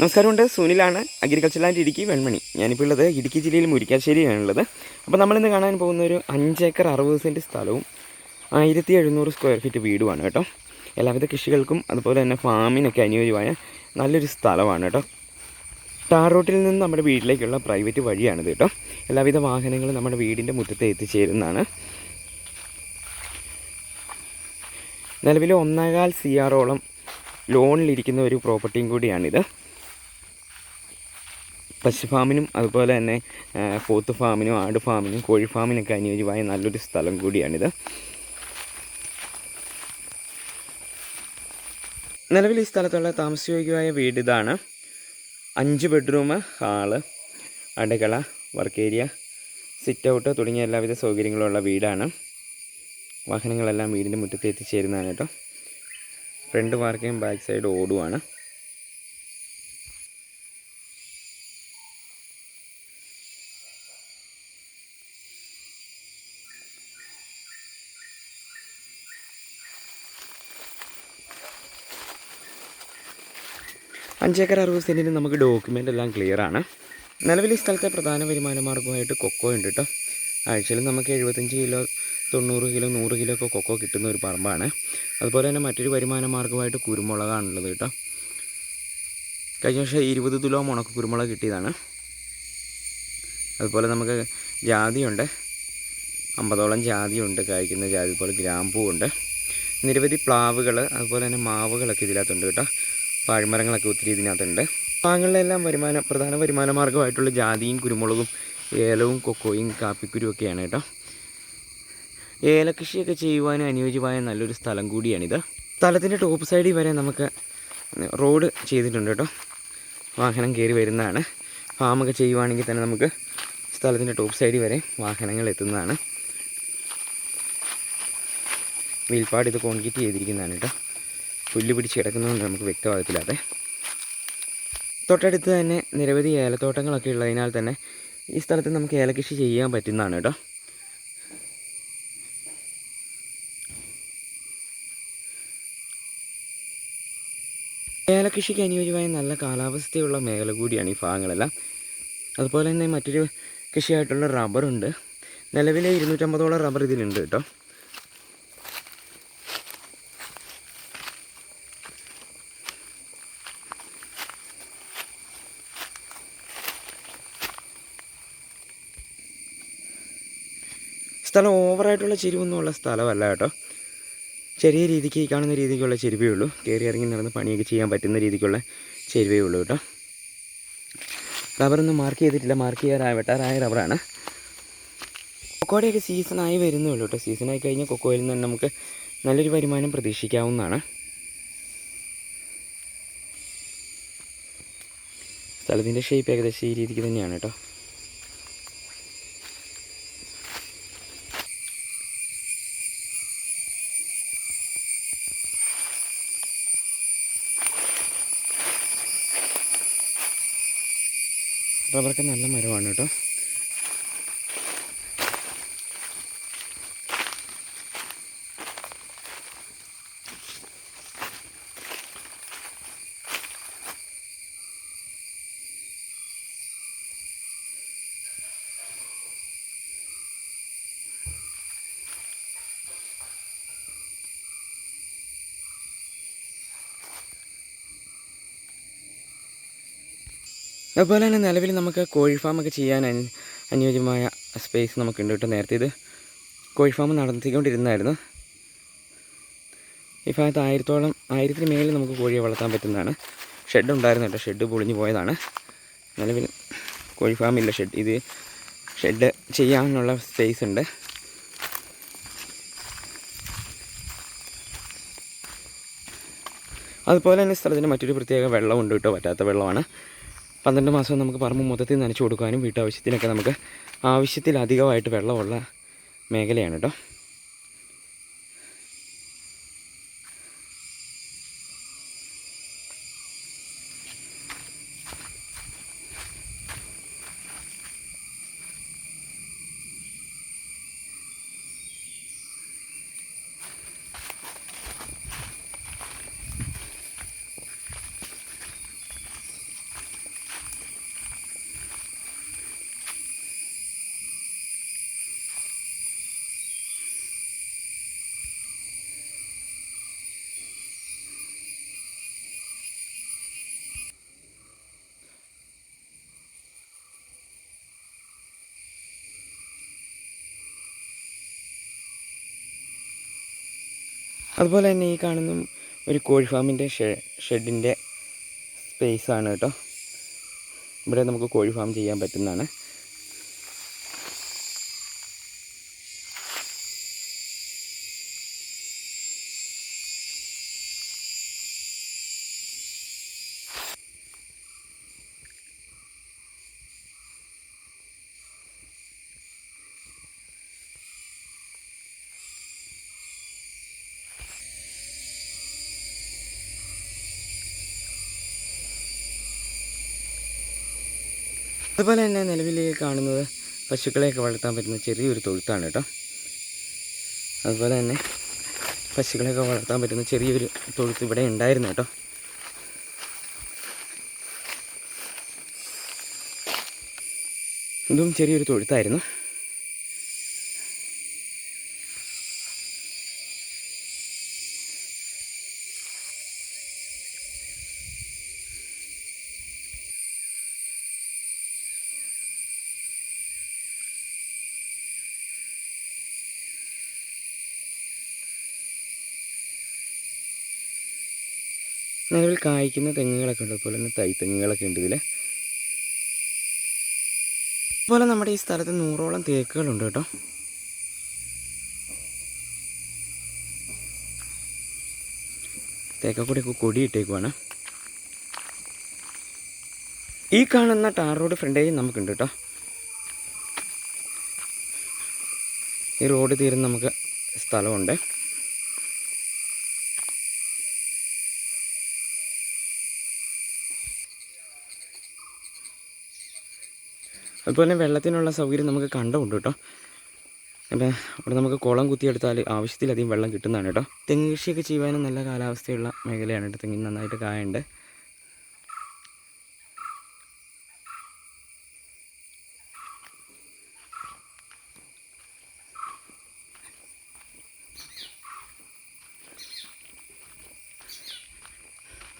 നമസ്കാരമുണ്ട്. സുനിലാണ് agriculture land Idukki Venmani. ഞാനിപ്പോൾ ഉള്ളത് ഇടുക്കി ജില്ലയിൽ മുരിക്കാശ്ശേരിയാണുള്ളത് അപ്പോൾ നമ്മളിന്ന് കാണാൻ പോകുന്ന ഒരു അഞ്ചേക്കർ അറുപത് സെന്റ് സ്ഥലവും ആയിരത്തി എഴുന്നൂറ് സ്ക്വയർ ഫീറ്റ് വീടുമാണ് കേട്ടോ. എല്ലാവിധ കൃഷികൾക്കും അതുപോലെ തന്നെ ഫാമിനൊക്കെ അനുയോജ്യമായ നല്ലൊരു സ്ഥലമാണ് കേട്ടോ. ടാർ റോട്ടിൽ നിന്ന് നമ്മുടെ വീട്ടിലേക്കുള്ള പ്രൈവറ്റ് വഴിയാണിത് കേട്ടോ. എല്ലാവിധ വാഹനങ്ങളും നമ്മുടെ വീടിന്റെ മുറ്റത്ത് എത്തിച്ചേരുന്നതാണ്. നിലവിൽ ഒന്നേകാൽ സി ആറോളം ലോണിലിരിക്കുന്ന ഒരു പ്രോപ്പർട്ടിയും കൂടിയാണിത്. പശു ഫാമിനും അതുപോലെ തന്നെ പോത്ത് ഫാമിനും ആട് ഫാമിനും കോഴി ഫാമിനൊക്കെ അനുയോജ്യമായ നല്ലൊരു സ്ഥലം കൂടിയാണിത്. നിലവിൽ ഈ സ്ഥലത്തുള്ള താമസയോഗ്യമായ വീട് ഇതാണ്. അഞ്ച് ബെഡ്റൂം ഹാൾ അടുക്കള വർക്ക് ഏരിയ സിറ്റ് ഔട്ട് തുടങ്ങിയ എല്ലാവിധ സൗകര്യങ്ങളുള്ള വീടാണ്. വാഹനങ്ങളെല്ലാം വീടിന്റെ മുറ്റത്ത് എത്തിച്ചേരുന്നതാണ് കേട്ടോ. ഫ്രണ്ട് പാർക്കിങ് ബാക്ക് സൈഡ് ഓടുവാണ്. അഞ്ചേക്കർ അറുപത് സെന്റിന് നമുക്ക് ഡോക്യുമെന്റ് എല്ലാം ആണ്. നിലവിൽ ഈ സ്ഥലത്തെ പ്രധാന വരുമാന മാർഗമായിട്ട് കൊക്കോ ഉണ്ട് കേട്ടോ ആഴ്ചയിൽ നമുക്ക് എഴുപത്തഞ്ച് കിലോ തൊണ്ണൂറ് കിലോ നൂറ് കിലോ ഒക്കെ കൊക്കോ കിട്ടുന്ന ഒരു പറമ്പാണ്. അതുപോലെ തന്നെ മറ്റൊരു വരുമാന മാർഗമായിട്ട് കുരുമുളകാണുള്ളത് കേട്ടോ കഴിഞ്ഞ വർഷം ഇരുപത് കിലോ മുണക്ക് കുരുമുളക് കിട്ടിയതാണ്. അതുപോലെ നമുക്ക് ജാതിയുണ്ട്. അമ്പതോളം ജാതിയുണ്ട് കായ്ക്കുന്ന ജാതി അതുപോലെ ഗ്രാമ്പൂവുണ്ട്. നിരവധി പ്ലാവുകൾ അതുപോലെ തന്നെ മാവുകളൊക്കെ ഇതിനകത്തുണ്ട് കേട്ടോ പാഴ്മരങ്ങളൊക്കെ ഒത്തിരി ഇതിനകത്തുണ്ട്. ഭാഗങ്ങളിലെല്ലാം വരുമാന പ്രധാന വരുമാന മാർഗമായിട്ടുള്ള ജാതിയും കുരുമുളകും ഏലവും കൊക്കോയും കാപ്പിക്കുരും ഒക്കെയാണ് കേട്ടോ. ഏലകൃഷിയൊക്കെ ചെയ്യുവാൻ അനുയോജ്യമായ നല്ലൊരു സ്ഥലം കൂടിയാണിത്. സ്ഥലത്തിന്റെ ടോപ്പ് സൈഡിൽ വരെ നമുക്ക് റോഡ് ചെയ്തിട്ടുണ്ട് കേട്ടോ. വാഹനം കയറി വരുന്നതാണ്. ഫാമൊക്കെ ചെയ്യുവാണെങ്കിൽ തന്നെ നമുക്ക് സ്ഥലത്തിന്റെ ടോപ്പ് സൈഡിൽ വരെ വാഹനങ്ങൾ എത്തുന്നതാണ്. വീൽപ്പാട് ഇത് കോൺക്രീറ്റ് ചെയ്തിരിക്കുന്നതാണ് കേട്ടോ. പുല്ല് പിടിച്ച് കിടക്കുന്നതുകൊണ്ട് നമുക്ക് വ്യക്തമാകത്തില്ല അതെ തൊട്ടടുത്ത് തന്നെ നിരവധി ഏലത്തോട്ടങ്ങളൊക്കെ ഉള്ളതിനാൽ തന്നെ ഈ സ്ഥലത്ത് നമുക്ക് ഏലകൃഷി ചെയ്യാൻ പറ്റുന്നതാണ് കേട്ടോ. ഏലകൃഷിക്ക് അനുയോജ്യമായ നല്ല കാലാവസ്ഥയുള്ള മേഖല കൂടിയാണ് ഈ ഭാഗങ്ങളെല്ലാം. അതുപോലെ തന്നെ മറ്റൊരു കൃഷിയായിട്ടുള്ള റബ്ബറുണ്ട്. നിലവിലെ ഇരുന്നൂറ്റമ്പതോളം റബ്ബർ ഇതിലുണ്ട് കേട്ടോ. സ്ഥലം ഓവറായിട്ടുള്ള ചെരിവൊന്നുമുള്ള സ്ഥലമല്ല കേട്ടോ. ചെറിയ രീതിക്ക് കാണുന്ന രീതിക്കുള്ള ചെരുവേ ഉള്ളൂ. കയറി ഇറങ്ങി നടന്ന് പണിയൊക്കെ ചെയ്യാൻ പറ്റുന്ന രീതിക്കുള്ള ചെരുവേ ഉള്ളൂ കേട്ടോ. റബ്ബറൊന്നും മാർക്ക് ചെയ്തിട്ടില്ല. മാർക്ക് ചെയ്യാറായ വെട്ടാറായ റബ്ബറാണ്. കൊക്കോടെയൊക്കെ സീസണായി വരുന്നേ ഉള്ളൂ കേട്ടോ. സീസണായി കഴിഞ്ഞാൽ കൊക്കോയിൽ നിന്ന് നമുക്ക് നല്ലൊരു വരുമാനം പ്രതീക്ഷിക്കാവുന്നതാണ്. സ്ഥലത്തിന്റെ ഷേപ്പ് ഏകദേശം ഈ രീതിക്ക് തന്നെയാണ് കേട്ടോ. റബ്ബറൊക്കെ നല്ല മരമാണ് കേട്ടോ. അതുപോലെ തന്നെ നിലവിൽ നമുക്ക് കോഴി ഫാമൊക്കെ ചെയ്യാൻ അനു- അനുയോജ്യമായ സ്പേസ് നമുക്കുണ്ട് കേട്ടോ നേരത്തെ ഇത് കോഴി ഫാം നടത്തിക്കൊണ്ടിരുന്നതായിരുന്നു. ഈ ഭാഗത്ത് ആയിരത്തോളം ആയിരത്തിന് മേളിൽ നമുക്ക് കോഴിയെ വളർത്താൻ പറ്റുന്നതാണ്. ഷെഡ് ഉണ്ടായിരുന്നു കേട്ടോ ഷെഡ് പൊളിഞ്ഞു പോയതാണ്. നിലവിൽ കോഴി ഫാമില്ല ഷെഡ് ഇത് ഷെഡ് ചെയ്യാനുള്ള സ്പേസ് ഉണ്ട്. അതുപോലെ തന്നെ സ്ഥലത്തിന് മറ്റൊരു പ്രത്യേക വെള്ളമുണ്ട് കേട്ടോ പറ്റാത്ത വെള്ളമാണ്. പന്ത്രണ്ട് മാസം നമുക്ക് പറമ്പ് മൊത്തത്തിൽ നനച്ചു കൊടുക്കാനും വീട്ടാവശ്യത്തിനൊക്കെ നമുക്ക് ആവശ്യത്തിലധികമായിട്ട് വെള്ളമുള്ള മേഖലയാണ് കേട്ടോ. അതുപോലെ തന്നെ ഈ കാണുന്ന ഒരു കോഴി ഫാമിന്റെ ഷെഡിന്റെ സ്പേസാണ് കേട്ടോ. ഇവിടെ നമുക്ക് കോഴി ഫാം ചെയ്യാൻ പറ്റുന്നതാണ്. അതുപോലെ തന്നെ നിലവിൽ കാണുന്നത് പശുക്കളെയൊക്കെ വളർത്താൻ പറ്റുന്ന ചെറിയൊരു തൊഴുത്താണ് കേട്ടോ. അതുപോലെ തന്നെ പശുക്കളെയൊക്കെ വളർത്താൻ പറ്റുന്ന ചെറിയൊരു തൊഴുത്ത് ഇവിടെ ഉണ്ടായിരുന്നു കേട്ടോ. ഇതും ചെറിയൊരു തൊഴുത്തായിരുന്നു. നിലവിൽ കായ്ക്കുന്ന തെങ്ങുകളൊക്കെ ഉണ്ട്. അതുപോലെ തന്നെ തൈ തെങ്ങുകളൊക്കെ ഉണ്ട് ഇതിൽ അതുപോലെ നമ്മുടെ ഈ സ്ഥലത്ത് നൂറോളം തേക്കുകളുണ്ട് കേട്ടോ. തേക്കക്കൂടെയൊക്കെ കൊടിയിട്ടേക്കുവാണ്. ഈ കാണുന്ന ടാർ റോഡ് ഫ്രണ്ടേജ് നമുക്കുണ്ട് കേട്ടോ. ഈ റോഡ് തീരുന്ന നമുക്ക് സ്ഥലമുണ്ട്. അതുപോലെ തന്നെ വെള്ളത്തിനുള്ള സൗകര്യം നമുക്ക് കണ്ടമുണ്ട് കേട്ടോ. അപ്പം അവിടെ നമുക്ക് കുളം കുത്തിയെടുത്താൽ ആവശ്യത്തിലധികം വെള്ളം കിട്ടുന്നതാണ് കേട്ടോ. തെങ്ങ് കൃഷിയൊക്കെ ചെയ്യുവാനും നല്ല കാലാവസ്ഥയുള്ള മേഖലയാണ് കേട്ടോ. തെങ്ങിന് നന്നായിട്ട് കായുണ്ട്.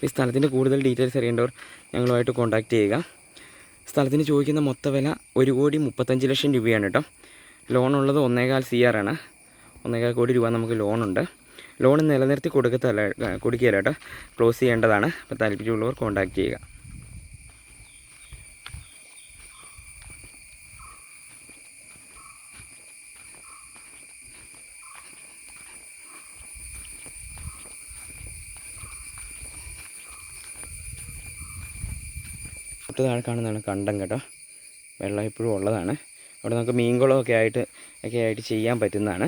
ഈ സ്ഥലത്തിന്റെ കൂടുതൽ ഡീറ്റെയിൽസ് അറിയേണ്ടവർ ഞങ്ങളുമായിട്ട് കോൺടാക്റ്റ് ചെയ്യുക. സ്ഥലത്തിന് ചോദിക്കുന്ന മൊത്ത വില ഒരു കോടി മുപ്പത്തഞ്ച് ലക്ഷം രൂപയാണ് കേട്ടോ. ലോൺ ഉള്ളത് ഒന്നേകാൽ സി ആർ ആണ്. ഒന്നേകാൽ കോടി രൂപ നമുക്ക് ലോണുണ്ട് ലോൺ നിലനിർത്തി കൊടുക്കത്തല്ല കൊടുക്കുകയല്ല കേട്ടോ. ക്ലോസ് ചെയ്യേണ്ടതാണ്. അപ്പോൾ താല്പര്യമുള്ളവർ കോൺടാക്റ്റ് ചെയ്യുക. തൊട്ട് താഴെ കാണുന്നതാണ് കണ്ടം കേട്ടോ. വെള്ളം ഇപ്പോഴും ഉള്ളതാണ്. അവിടെ നമുക്ക് മീൻകുളമൊക്കെ ആയിട്ട് ഒക്കെ ആയിട്ട് ചെയ്യാൻ പറ്റുന്നതാണ്.